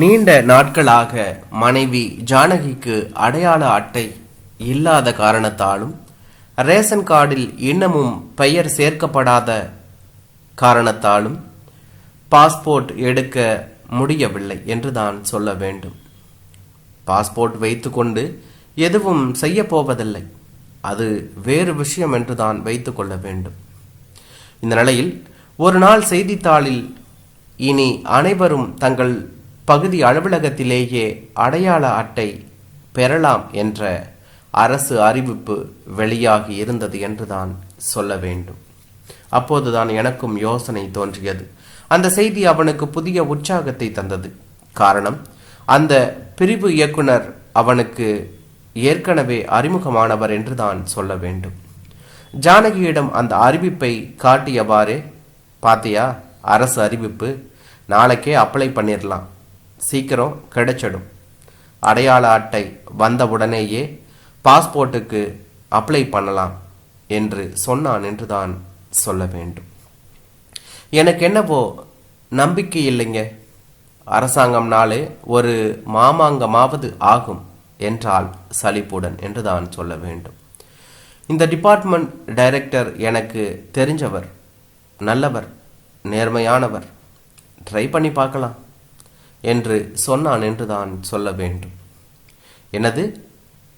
நீண்ட நாட்களாக மனைவி ஜானகிக்கு அடையாள அட்டை இல்லாத காரணத்தாலும் ரேஷன் கார்டில் இன்னமும் பெயர் சேர்க்கப்படாத காரணத்தாலும் பாஸ்போர்ட் எடுக்க முடியவில்லை என்று தான் சொல்ல வேண்டும். பாஸ்போர்ட் வைத்துக்கொண்டு எதுவும் செய்யப்போவதில்லை அது வேறு விஷயம் என்று தான் வைத்துக்கொள்ள வேண்டும். இந்த நிலையில் ஒரு நாள் செய்தித்தாளில் இனி அனைவரும் தங்கள் பகுதி அலுவலகத்திலேயே அடையாள அட்டை பெறலாம் என்ற அரசு அறிவிப்பு வெளியாகி இருந்தது என்றுதான் சொல்ல வேண்டும். அப்போதுதான் எனக்கும் யோசனை தோன்றியது. அந்த செய்தி அவனுக்கு புதிய உற்சாகத்தை தந்தது. காரணம் அந்த பிரிவு இயக்குனர் அவனுக்கு ஏற்கனவே அறிமுகமானவர் என்றுதான் சொல்ல வேண்டும். ஜானகியிடம் அந்த அறிவிப்பை காட்டியவாறு பாத்தியா அரசு அறிவிப்பு நாளைக்கே அப்ளை பண்ணிடலாம் சீக்கிரம் கிடைச்சிடும். அடையாள அட்டை வந்தவுடனேயே பாஸ்போர்ட்டுக்கு அப்ளை பண்ணலாம் என்று சொன்னான் என்றுதான் சொல்ல வேண்டும். எனக்கு என்னவோ நம்பிக்கை இல்லைங்க. அரசாங்கம்னாலே ஒரு மாமாங்கமாவது ஆகும் என்றால் சலிப்புடன் என்றுதான் சொல்ல வேண்டும். இந்த டிபார்ட்மெண்ட் டைரக்டர் எனக்கு தெரிஞ்சவர் நல்லவர் நேர்மையானவர். ட்ரை பண்ணி பார்க்கலாம். என்று சொன்னான் என்று தான் சொல்ல வேண்டும். எனது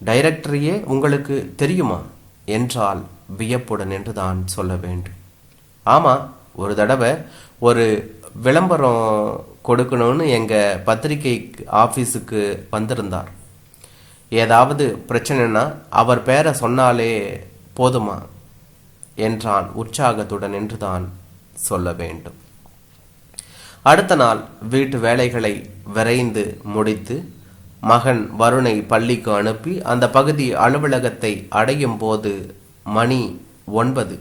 டைரக்டரையே உங்களுக்கு தெரியுமா? என்றால் வியப்புடன் என்று தான் சொல்ல வேண்டும். ஆமாம் ஒரு தடவை ஒரு விளம்பரம் கொடுக்கணும்னு எங்கள் பத்திரிகை ஆஃபீஸுக்கு வந்திருந்தார். ஏதாவது பிரச்சனைனா அவர் பேரை சொன்னாலே போதுமா? என்றான் உற்சாகத்துடன் என்று தான் சொல்ல வேண்டும். அடுத்த நாள் வீட்டு வேலைகளை விரைந்து முடித்து மகன் வருணை பள்ளிக்கு அனுப்பி அந்த பகுதி அலுவலகத்தை அடையும் போது மணி ஒன்பது.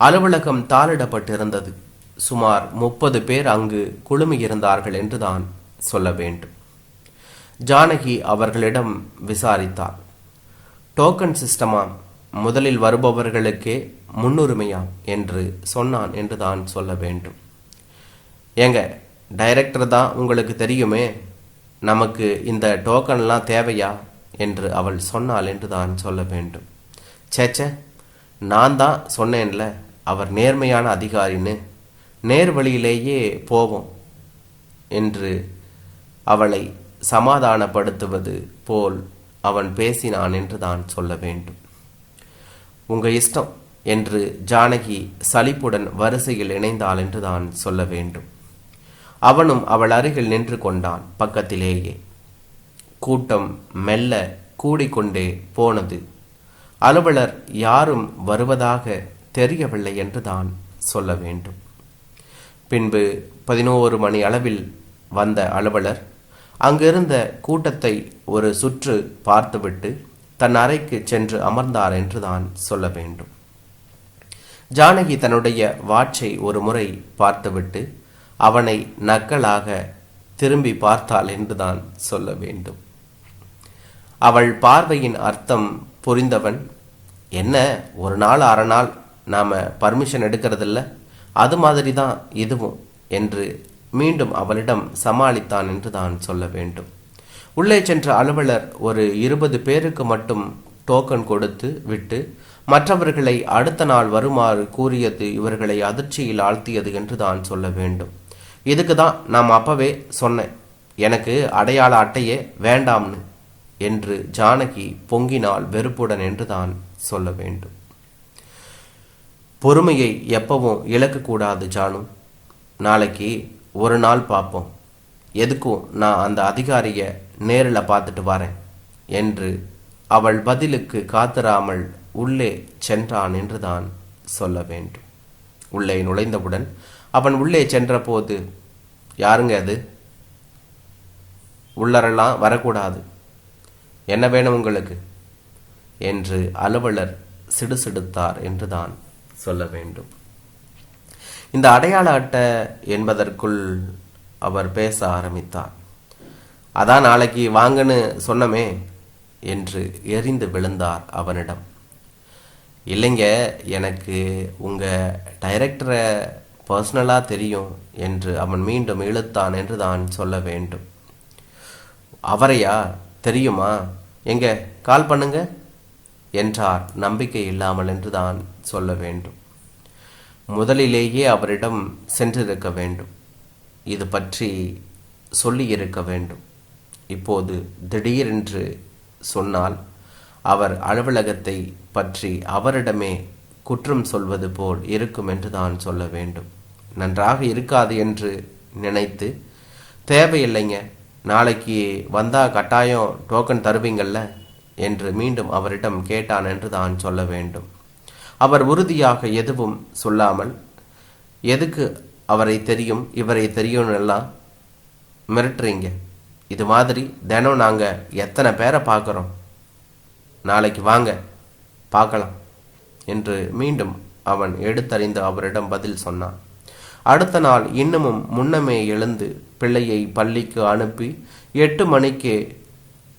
அலுவலகம் தாளிடப்பட்டிருந்தது. சுமார் முப்பது பேர் அங்கு குழுமியிருந்தார்கள் என்றுதான் சொல்ல வேண்டும். ஜானகி அவர்களிடம் விசாரித்தார் டோக்கன் சிஸ்டமா? முதலில் வருபவர்களுக்கே முன்னுரிமையாம் என்று சொன்னான் என்றுதான் சொல்ல வேண்டும். ஏங்க டைரக்டர் தான் உங்களுக்கு தெரியுமே? நமக்கு இந்த டோக்கன்லாம் தேவையா? என்று அவள் சொன்னாள் என்று தான் சொல்ல வேண்டும். சேச்சே நான் தான் சொன்னேன்ல அவர் நேர்மையான அதிகாரின்னு. நேர் வழியிலேயே போவோம் என்று அவளை சமாதானப்படுத்துவது போல் அவன் பேசினான் என்று தான் சொல்ல வேண்டும். உங்க இஷ்டம் என்று ஜானகி சலிப்புடன் வரிசையில் இணைந்தாள் என்று தான் சொல்ல வேண்டும். அவனும் அவள் அருகில் நின்று கொண்டான். பக்கத்திலேயே கூட்டம் மெல்ல கூடிக்கொண்டே போனது. அலுவலர் யாரும் வருவதாக தெரியவில்லை என்று தான் சொல்ல வேண்டும். பின்பு பதினோரு மணி அளவில் வந்த அலுவலர் அங்கிருந்த கூட்டத்தை ஒரு சுற்று பார்த்துவிட்டு தன் அறைக்கு சென்று அமர்ந்தார் என்றுதான் சொல்ல வேண்டும். ஜானகி தன்னுடைய வாட்சை ஒரு முறை பார்த்துவிட்டு அவனை நக்கலாக திரும்பி பார்த்தாள் என்றுதான் சொல்ல வேண்டும். அவள் பார்வையின் அர்த்தம் புரிந்தவன் என்ன ஒரு நாள் அரை நாள் நாம் பர்மிஷன் எடுக்கிறதில்ல? அது மாதிரி தான் இதுவும் என்று மீண்டும் அவளிடம் சமாளித்தான் என்று தான் சொல்ல வேண்டும். உள்ளே சென்ற அலுவலர் ஒரு இருபது பேருக்கு மட்டும் டோக்கன் கொடுத்து விட்டு மற்றவர்களை அடுத்த நாள் வருமாறு கூறியது இவர்களை அதிர்ச்சியில் ஆழ்த்தியது என்று தான் சொல்ல வேண்டும். இதுக்கு தான் நாம் அப்பவே சொன்னேன் எனக்கு அடையாள அட்டையே வேண்டாம்னு என்று ஜானகி பொங்கினால் வெறுப்புடன் என்று தான் சொல்ல வேண்டும். பொறுமையை எப்பவும் இழக்கக்கூடாது ஜானு. நாளைக்கு ஒரு நாள் பார்ப்போம். எதுக்கும் நான் அந்த அதிகாரியை நேரில் பார்த்துட்டு வரேன் என்று அவள் பதிலுக்கு காத்திராமல் உள்ளே சென்றான் என்று தான் சொல்ல வேண்டும். உள்ளே நுழைந்தவுடன் அவன் உள்ளே சென்றபோது யாருங்க அது? உள்ளரெல்லாம் வரக்கூடாது. என்ன வேணும் உங்களுக்கு? என்று அலுவலர் சிடுசிடுத்தார் என்று தான் சொல்ல வேண்டும். இந்த அடையாள அட்டை என்பதற்குள் அவர் பேச ஆரம்பித்தார். அதான் நாளைக்கு வாங்கன்னு சொன்னமே என்று எரிந்து விழுந்தார் அவனிடம். இல்லைங்க எனக்கு உங்கள் டைரக்டரை பர்சனலாக தெரியும் என்று அவன் மீண்டும் இழுத்தான் என்று தான் சொல்ல வேண்டும். அவரையா? தெரியுமா? எங்க? கால் பண்ணுங்க என்றார். நம்பிக்கை இல்லாமல் என்று தான் சொல்ல வேண்டும். முதலிலேயே அவரிடம் சென்றிருக்க வேண்டும். இது பற்றி சொல்லியிருக்க வேண்டும். இப்போது திடீரென்று சொன்னால் அவர் அலுவலகத்தை பற்றி அவரிடமே குற்றம் சொல்வது போல் இருக்கும் என்று தான் சொல்ல வேண்டும். நன்றாக இருக்காது என்று நினைத்து தேவையில்லைங்க நாளைக்கு வந்தால் கட்டாயம் டோக்கன் தருவீங்கள்ல என்று மீண்டும் அவரிடம் கேட்டான் என்று தான் சொல்ல வேண்டும். அவர் உறுதியாக எதுவும் சொல்லாமல் எதுக்கு அவரை தெரியும் இவரை தெரியும்னு எல்லாம் மிரட்டுறீங்க? இது மாதிரி தினம் நாங்கள் எத்தனை பேரை பார்க்குறோம். நாளைக்கு வாங்க பார்க்கலாம். என்று மீண்டும் அவன் எடுத்தறிந்து அவரிடம் பதில் சொன்னான். அடுத்த நாள் இன்னமும் முன்னமே எழுந்து பிள்ளையை பள்ளிக்கு அனுப்பி எட்டு மணிக்கே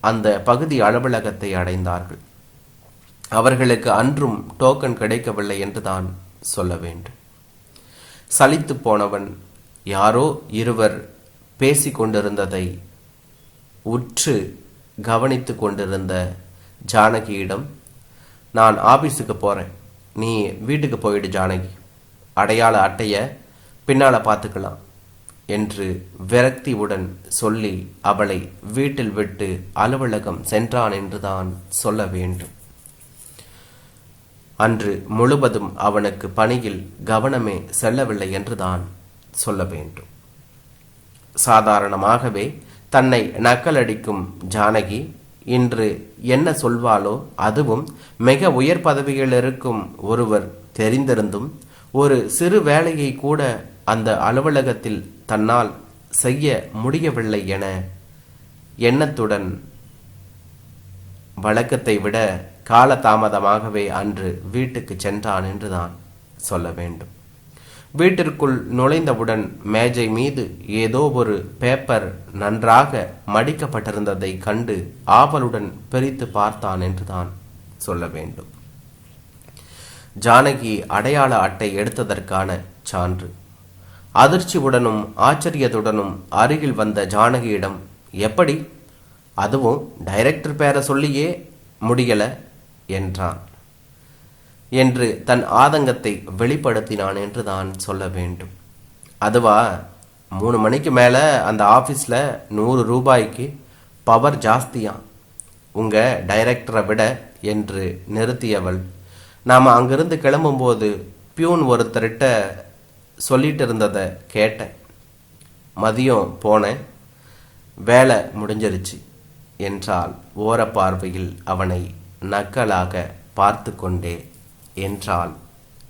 அந்த பகுதி அலுவலகத்தை அடைந்தார்கள். அவர்களுக்கு அன்றும் டோக்கன் கிடைக்கவில்லை என்று தான் சொல்ல வேண்டும். சலித்து போனவன் யாரோ இருவர் பேசிக்கொண்டிருந்ததை உற்று கவனித்து கொண்டிருந்த ஜானகியிடம் நான் ஆபீஸுக்கு போகிறேன் நீ வீட்டுக்கு போயிடு ஜானகி. அடையாள அட்டையை பின்னால் பார்த்துக்கலாம் என்று விரக்தியுடன் சொல்லி அவளை வீட்டில் விட்டு அலுவலகம் சென்றான் என்றுதான் சொல்ல வேண்டும். அன்று முழுவதும் அவனுக்கு பணியில் கவனமே செல்லவில்லை என்றுதான் சொல்ல வேண்டும். சாதாரணமாகவே தன்னை நக்கலடிக்கும் ஜானகி இன்று என்ன சொல்வாளோ அதுவும் மிக உயர் பதவியில் இருக்கும் ஒருவர் தெரிந்திருந்தும் ஒரு சிறு வேலையை கூட அந்த அலுவலகத்தில் தன்னால் செய்ய முடியவில்லை என எண்ணத்துடன் வழக்கத்தை விட காலதாமதமாகவே அன்று வீட்டுக்கு சென்றான் என்றுதான் சொல்ல வேண்டும். வீட்டிற்குள் நுழைந்தவுடன் மேஜை மீது ஏதோ ஒரு பேப்பர் நன்றாக மடிக்கப்பட்டிருந்ததை கண்டு ஆவலுடன் பிரித்து பார்த்தான் என்றுதான் சொல்ல வேண்டும். ஜானகி அடையாள அட்டை எடுத்ததற்கான சான்று. அதிர்ச்சியுடனும் ஆச்சரியத்துடனும் அருகில் வந்த ஜானகியிடம் எப்படி? அதுவும் டைரக்டர் பேரை சொல்லியே முடியல என்றான். என்று தன் ஆதங்கத்தை வெளிப்படுத்தினான் என்று தான் சொல்ல வேண்டும். அதுவா மூணு மணிக்கு மேலே அந்த ஆஃபீஸில் நூறு ரூபாய்க்கு பவர் ஜாஸ்தியாம் உங்கள் டைரக்டரை விட என்று நிறுத்தியவள். நாம் அங்கிருந்து கிளம்பும்போது பியூன் ஒருத்தர்கிட்ட சொல்லிட்டு இருந்ததை கேட்டேன். மதியம் போனேன். வேலை முடிஞ்சிருச்சு என்றால் ஓரப்பார்வையில் அவனை நக்கலாக பார்த்து கொண்டே என்றாள்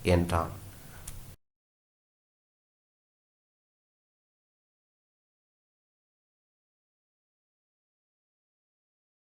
என்றான்.